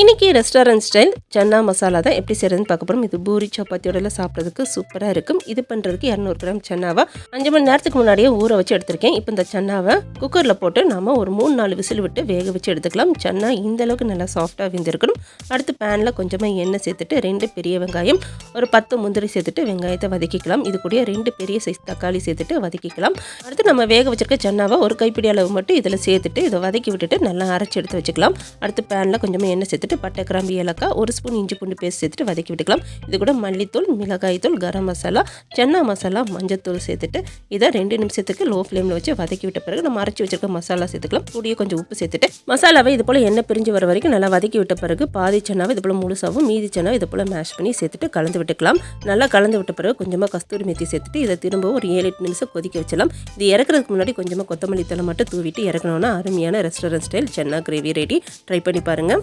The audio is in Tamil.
இன்றைக்கி ரெஸ்டாரண்ட் ஸ்டைல் சன்னா மசாலா தான் எப்படி செய்யறதுன்னு பார்க்க போகிறோம் இது பூரி சப்பாத்தியோட சாப்பிட்றதுக்கு சூப்பராக இருக்கும். இது பண்ணுறதுக்கு இரநூறு கிராம் சன்னாவை அஞ்சு மணி நேரத்துக்கு முன்னாடியே ஊற வச்சு எடுத்திருக்கேன். இப்போ இந்த சன்னாவை குக்கரில் போட்டு நாம் ஒரு மூணு நாலு விசில் விட்டு வேக வச்சு எடுத்துக்கலாம். சன்னா இந்த அளவுக்கு நல்லா சாஃப்டாக வெந்திருக்கணும். அடுத்து பேனில் கொஞ்சமாக எண்ணெய் சேர்த்துட்டு ரெண்டு பெரிய வெங்காயம் ஒரு பத்து முந்திரி சேர்த்துட்டு வெங்காயத்தை வதக்கிக்கலாம். இது கூட ரெண்டு பெரிய சைஸ் தக்காளி சேர்த்துட்டு வதக்கிக்கலாம். அடுத்து நம்ம வேக வச்சிருக்க சன்னாவை ஒரு கைப்பிடி அளவு மட்டும் இதில் சேர்த்துட்டு இதை வதக்கி விட்டுட்டு நல்லா அரைச்சி எடுத்து வச்சுக்கலாம். அடுத்து பேனில் கொஞ்சமாக எண்ணெய் சேர்த்துட்டு பட்டை கிராம்பு ஏலக்காய் ஒரு ஸ்பூன் இஞ்சி பூண்டு பேஸ்ட் சேர்த்துட்டு வதக்கி விட்டுக்கலாம். இது கூட மல்லித்தூள் மிளகாய்த்தூள் கரம் மசாலா சன்னா மசாலா மஞ்சத்தூள் சேர்த்துட்டு இதை ரெண்டு நிமிஷத்துக்கு லோ ஃப்ளேமில் வச்சு வதக்கி விட்ட பிறகு நம்ம அரைச்சி வச்சிருக்க மசாலா சேர்த்துக்கலாம். கூடிய கொஞ்சம் உப்பு சேர்த்துட்டு மசாலாவை இது போல் எண்ணெய் பிரிஞ்சு வர வரைக்கும் நல்லா வதக்கி விட்ட பிறகு பாதி சென்னாவை இது போல் முழுசாகவும் மீதி சென்னாவை இது போல் மேஷ் பண்ணி சேர்த்துட்டு கலந்து விட்டுக்கலாம். நல்லா கலந்து விட்ட பிறகு கொஞ்சமாக கஸ்தூரி மெத்தி சேர்த்துட்டு இதை திரும்பவும் ஒரு ஏழு எட்டு நிமிஷம் கொதிக்க வச்சலாம் இது இறக்குறதுக்கு முன்னாடி கொஞ்சமாக கொத்தமல்லி தலை மட்டும் தூவிட்டு இறக்கணும்னா அருமையான restaurant style chana gravy ready try பண்ணி பாருங்கள்